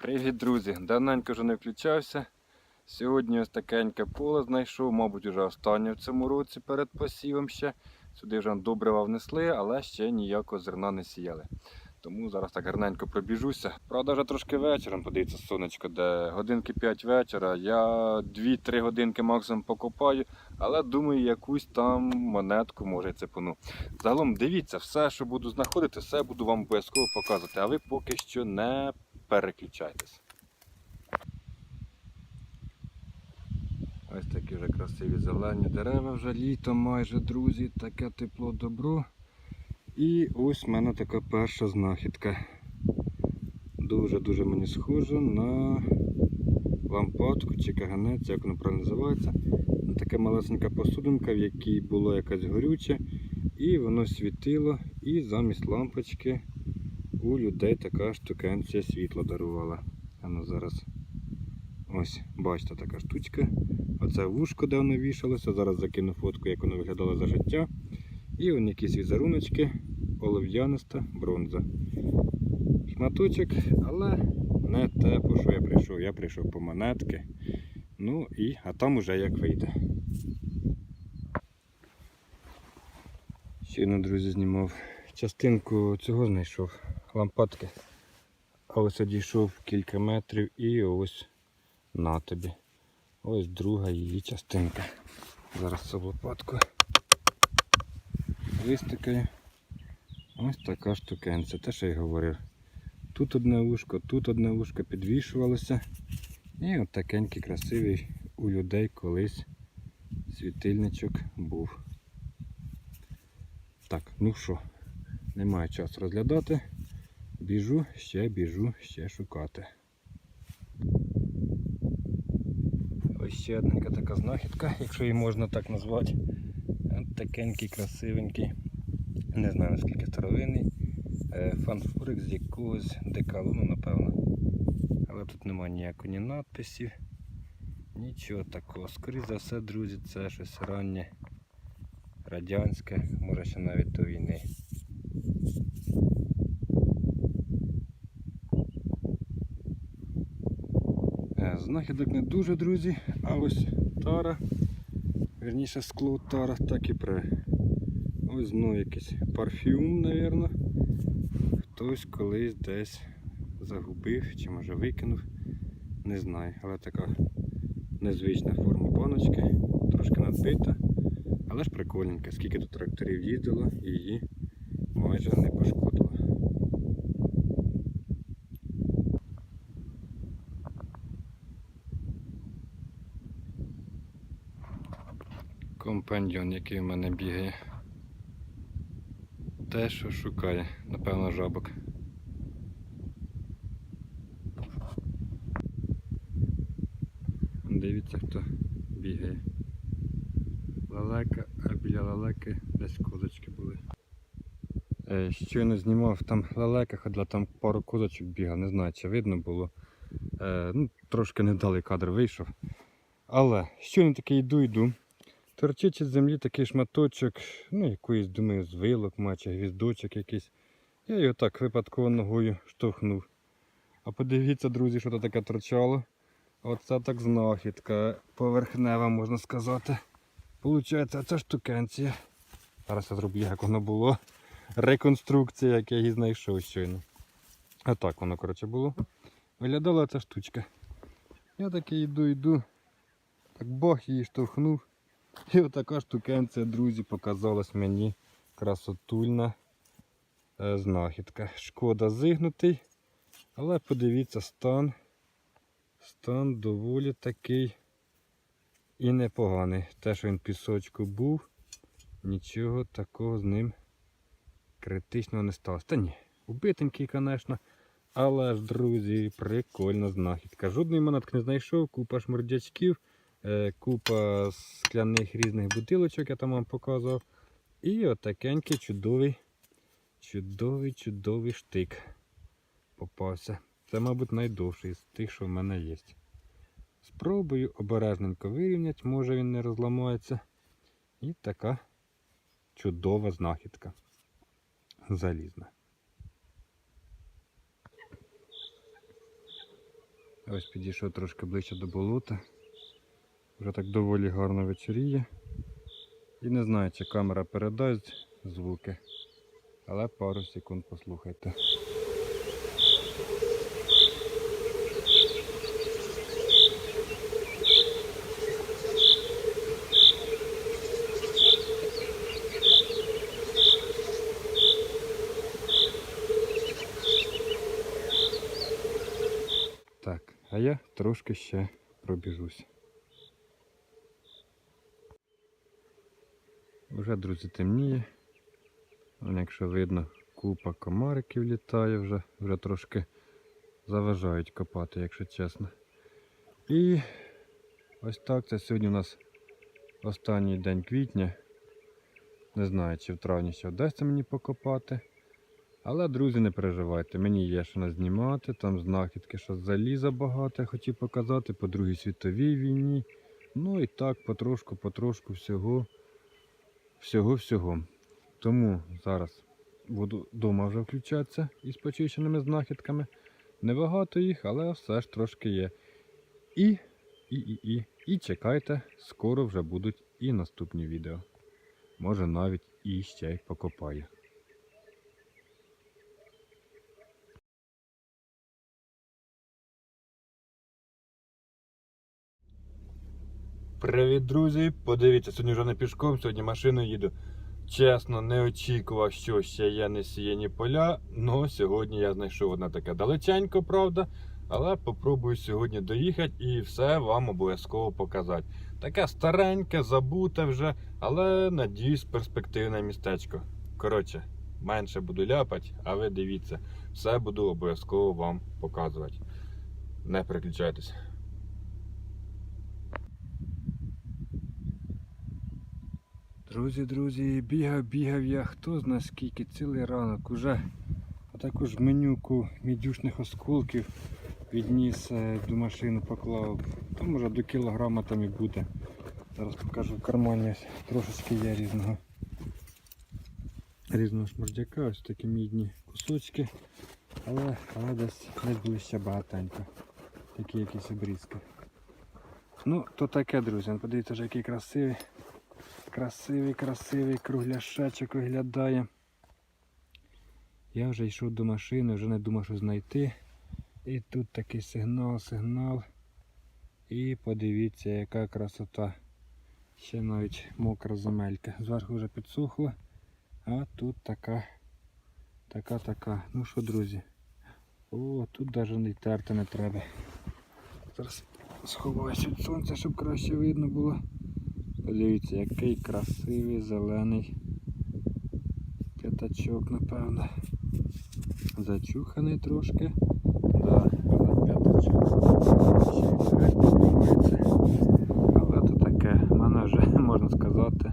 Привіт, друзі! Давненько вже не включався. Сьогодні ось такеньке поле знайшов, мабуть, вже останнє в цьому році перед посівом ще. Сюди вже добрива внесли, але ще ніякого зерна не сіяли. Тому зараз так гарненько пробіжуся. Правда, вже трошки вечором, подивіться, сонечко, де годинки 5 вечора. Я 2-3 годинки максимум покопаю, але думаю, якусь там монетку може цепану. Загалом дивіться, все, що буду знаходити, все буду вам обов'язково показувати. А ви поки що не переключайтесь. Ось такі вже красиві зелені дерева вже літо майже, друзі, таке тепло добро. І ось в мене така перша знахідка. Дуже-дуже мені схоже на лампадку чи каганець, як воно правильно називається. Ну, Така малесенька посудинка, в якій було якесь горюче, і воно світило, і замість лампочки у людей така штукенція світло дарувала. А ну зараз ось, бачите, така штучка. Оце вушко, де воно вішалося. Зараз закину фотку, як воно виглядало за життя. І вон якісь візеруночки, олов'яниста бронза. Шматочок, але не те, по що я прийшов. Я прийшов по монетки. Ну і, а там уже як вийде. Щойно, друзі, знімав частинку цього знайшов лампадки. А ось одійшов кілька метрів і ось на тобі. Ось друга її частинка. Зараз цю лопатку вистикаю. Ось така штукенця, те, що я говорив. Тут одне вушко, тут одне вушко підвішувалося. І от такенький красивий у людей колись світильничок був. Так, ну що, немає часу розглядати. Біжу, ще біжу, ще шукати. Ось ще одненька така знахідка, якщо її можна так назвати. От такенький, красивенький. Не знаю наскільки старовинний. Е, Фанфурик з якогось декалону, напевно. Але тут немає ніякої ні надписів, нічого такого. Скоріше за все, друзі, це щось раннє радянське, може ще навіть до війни. Е, Знахідок не дуже, друзі, а ось тара, верніше скло тара, так і пре. Ось знову якийсь парфюм, мабуть. Хтось колись десь загубив чи може викинув. Не знаю, але така незвична форма баночки, трошки надбита, але ж прикольненька, скільки тут тракторів їздило і її майже не пошкодило. Компаньйон, який в мене бігає. Те, що шукає, напевно, жабок. Дивіться, хто бігає. Лелека, а біля лелеки десь козочки були. Е, щойно знімав там лелека, ходила, там пару козочок бігав, не знаю, чи видно було. Е, ну, трошки невдалий кадр вийшов. Але щойно таки йду, йду. Торчить із землі такий шматочок, ну якоїсь, думаю, з вилок, маче, гвіздочок якийсь. Я його так випадково ногою штовхнув. А подивіться, друзі, що то таке торчало. Оце так знахідка поверхнева, можна сказати. Получається, це штукенція. Зараз я зроблю, як воно було. Реконструкція, як я її знайшов щойно. А так воно, коротше, було. Виглядала ця штучка. Я таки йду, йду. Так бог її штовхнув. І отака штукенція, друзі, показалась мені красотульна е, знахідка. Шкода зигнутий, але подивіться, стан. Стан доволі такий і непоганий. Те, що він пісочку був, нічого такого з ним критичного не сталося. Та ні, убитенький, звісно. Але ж, друзі, прикольна знахідка. Жодної монетки не знайшов, купа шмурдячків. Е, купа скляних різних бутилочок, я там вам показував. І отакенький чудовий, чудовий, чудовий штик попався. Це, мабуть, найдовший з тих, що в мене є. Спробую обережненько вирівняти, може він не розламається. І така чудова знахідка. Залізна. Ось підійшов трошки ближче до болота. Вже так доволі гарно вечоріє. І не знаю, чи камера передасть звуки, але пару секунд послухайте. Так, а я трошки ще пробіжусь. Вже, друзі, темніє. Якщо видно, купа комариків літає вже, вже трошки заважають копати, якщо чесно. І ось так це сьогодні у нас останній день квітня. Не знаю, чи в травні ще вдасться мені покопати. Але, друзі, не переживайте, мені є що назнімати, там знахідки, що заліза багато, я хотів показати по Другій світовій війні. Ну і так, потрошку, потрошку всього, всього, всього. Тому зараз буду вдома вже включатися із почищеними знахідками. Небагато їх, але все ж трошки є. І, і, і, і, і чекайте, скоро вже будуть і наступні відео. Може навіть і ще покопаю. Привіт, друзі! Подивіться, сьогодні вже не пішком, сьогодні машиною їду. Чесно, не очікував, що ще є несіяні поля. але сьогодні я знайшов одне таке далеченько, правда. Але попробую сьогодні доїхати і все вам обов'язково показати. Таке стареньке, забуте вже, але надіюсь, перспективне містечко. Коротше, менше буду ляпати, а ви дивіться, все буду обов'язково вам показувати. Не переключайтесь. Друзі, друзі, бігав, бігав я, хто зна скільки, цілий ранок уже також менюку мідюшних осколків відніс е, до машини поклав. Там може до кілограма там і буде. Зараз покажу в кармані трошечки є різного різного шмурдяка, ось такі мідні кусочки. Але, але десь, десь були багатенько. Такі якісь обрізки. Ну, то таке, друзі, подивіться, вже який красивий. Красивий, красивий кругляшечок виглядає. Я вже йшов до машини, вже не думав, що знайти. І тут такий сигнал, сигнал. І подивіться, яка красота. Ще навіть мокра земелька. Зверху вже підсохла. А тут така, така, така. Ну що, друзі? О, тут навіть не терти не треба. Зараз сховаюся від сонця, щоб краще видно було. Подивіться, який красивий зелений п'ятачок, напевно. Зачуханий трошки. Але п'ятачок. Але то таке, в мене вже можна сказати,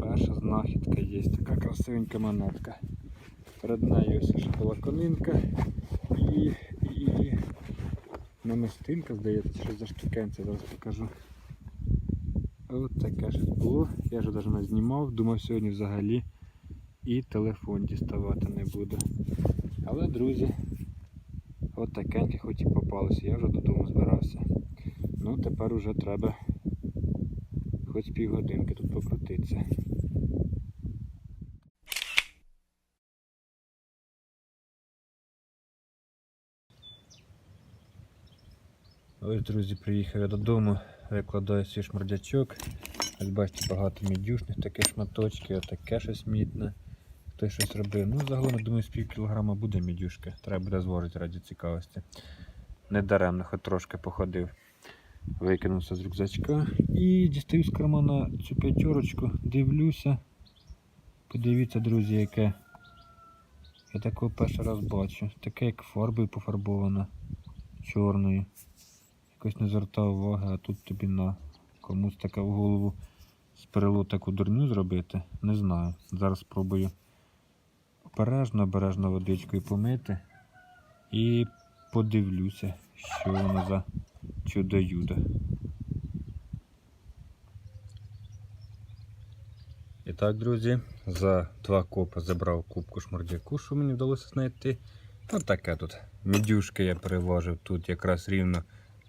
перша знахідка є. Така красивенька монетка. Перед нею ось ще була конинка і, і намистинка, здається, щось за штукенця, зараз покажу. От таке щось було. Я вже навіть не знімав, думав сьогодні взагалі і телефон діставати не буду. Але, друзі, от такеньке хоч і попалося, я вже додому збирався. Ну, тепер уже треба хоч півгодинки тут покрутитися. Ось, друзі, приїхав я додому, викладаю свій шмурдячок. Ось бачите, багато мідюшних таких шматочків, отаке щось мідне. Хтось щось робив. Ну, загалом, думаю, з пів кілограма буде мідюшки. Треба буде зважити раді цікавості. Недаремно, хоч трошки походив. Викинувся з рюкзачка і дістаю з кармана цю п'ятерочку, дивлюся. Подивіться, друзі, яке. Я такого перший раз бачу. Таке як фарбою пофарбовано чорною. Якось не звертав уваги, а тут тобі на комусь таке в голову з таку дурню зробити. Не знаю. Зараз спробую обережно, обережно водичкою помити і подивлюся, що воно за чудо-юдо. І так, друзі, за два копи забрав кубку шмурдяку, що мені вдалося знайти. Ось таке тут. Мідюшки я переважив. Тут якраз рівно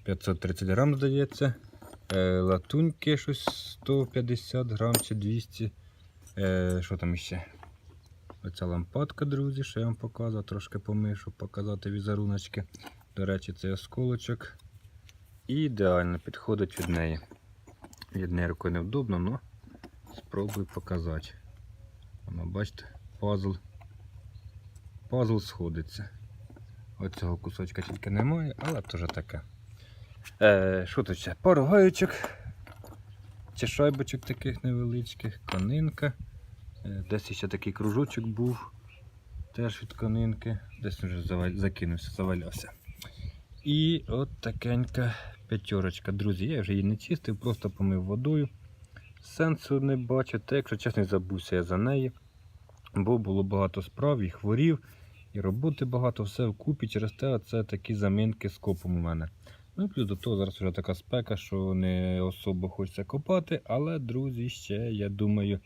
530 грам, здається. Е, латуньки щось 150 грам чи 200. Е, що там ще? Оця лампадка, друзі, що я вам показував, трошки помишу, показати візеруночки. До речі, цей осколочок. Ідеально підходить від неї. Від неї рукою невдобно, але спробую показати. Воно, бачите, пазл. Пазл сходиться. Оцього кусочка тільки немає, але теж таке. Е, що тут ще? Пару гаючок. Чи шайбочок таких невеличких, конинка. Е, Десь ще такий кружочок був. Теж від конинки. Десь вже закинувся, завалявся. І от такенька п'ятерочка. Друзі, я вже її не чистив, просто помив водою. Сенсу не бачу, та якщо чесно, забувся я за неї. Бо було багато справ, і хворів, і роботи багато, все вкупі. Через те це такі замінки з копом у мене. Ну і плюс до того зараз вже така спека, що не особо хочеться копати, але, друзі, ще, я думаю,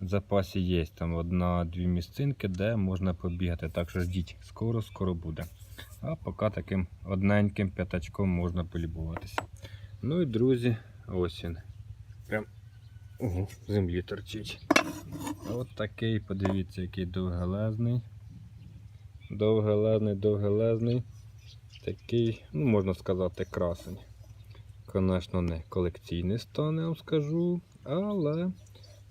в запасі є там одна-дві місцинки, де можна побігати. Так що ждіть, скоро-скоро буде. А поки таким одненьким п'ятачком можна полюбуватися. Ну і друзі, ось він. Прям ого, в землі торчить. От такий, подивіться, який довгелезний. Довгелезний, довгелезний. Такий, ну можна сказати, красень. Звісно, не колекційний стан, я вам скажу, але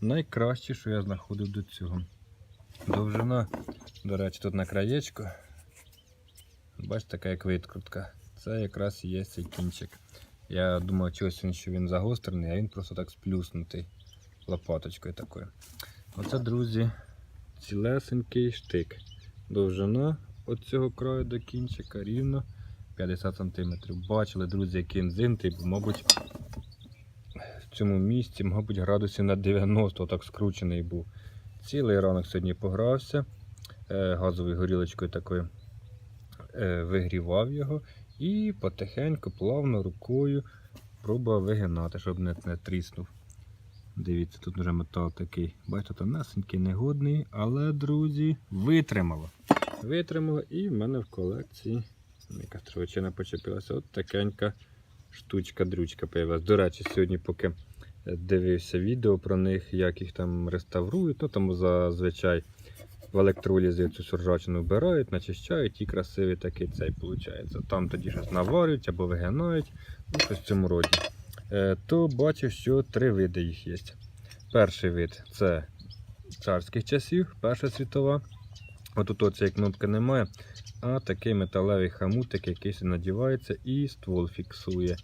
найкраще, що я знаходив до цього. Довжина, до речі, тут на краєчку. Бачите, така як викрутка. Це якраз і є цей кінчик. Я думав, чогось він, що він загострений, а він просто так сплюснутий лопаточкою такою. Оце, друзі, цілесенький штик. Довжина від цього краю до кінчика рівно 50 см. Бачили, друзі, який він зинтий, мабуть, в цьому місці, мабуть, градусів на 90 так скручений був. Цілий ранок сьогодні погрався е, газовою горілочкою такою. Е, вигрівав його і потихеньку, плавно рукою пробував вигинати, щоб не, не тріснув. Дивіться, тут вже метал такий, бачите, тонесенький, негодний, але, друзі, витримало. Витримало і в мене в колекції якась тровичина почепилася. От такенька штучка-дрючка появилась. До речі, сьогодні, поки дивився відео про них, як їх там реставрують, то там зазвичай в електролізі цю суржачину вбирають, начищають і красивий такий цей виходить. Там тоді щось наварюють або вигинають, ну щось в цьому роді. Е, то бачу, що три види їх є. Перший вид це царських часів, Перша світова. От тут цієї кнопки немає, а такий металевий хамутик, який се надівається і ствол фіксує.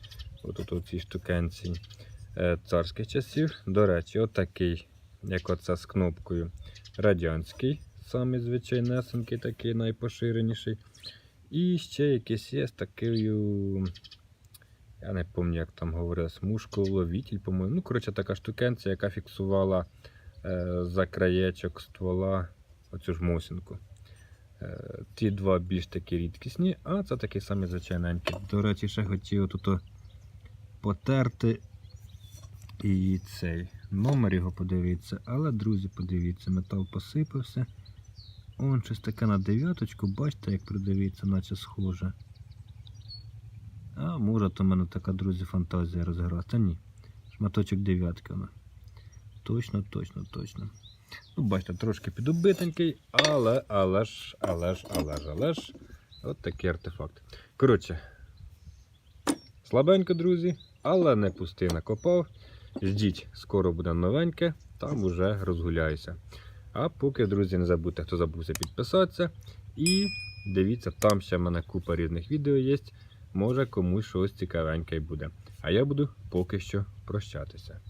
От у цій штукенці е, царських часів. До речі, отакий, як оце з кнопкою, радянський, самий звичайнесенький, такий найпоширеніший. І ще якийсь є з такою. Я не пам'ятаю, як там говорили, смужколовітель, по-моєму. Ну, коротше, така штукенція, яка фіксувала е, за краєчок ствола оцю ж мосінку. Е, ті два більш такі рідкісні, а це такі самі звичайненькі. До речі, ще хотів тут потерти і цей номер його подивитися. Але, друзі, подивіться, метал посипався. Он щось таке на дев'яточку, бачите, як придивіться, наче схоже. А може то в мене така, друзі, фантазія розграла. Та ні. Шматочок дев'ятки воно. Точно, точно, точно. Ну, бачите, трошки підубитенький, але, але ж, але ж, але ж, але ж. От такий артефакт. Коротше, слабенько, друзі, але не пустий накопав. Ждіть, скоро буде новеньке, там уже розгуляюся. А поки, друзі, не забудьте, хто забувся підписатися. І дивіться, там ще в мене купа різних відео є. Може комусь щось цікавеньке буде. А я буду поки що прощатися.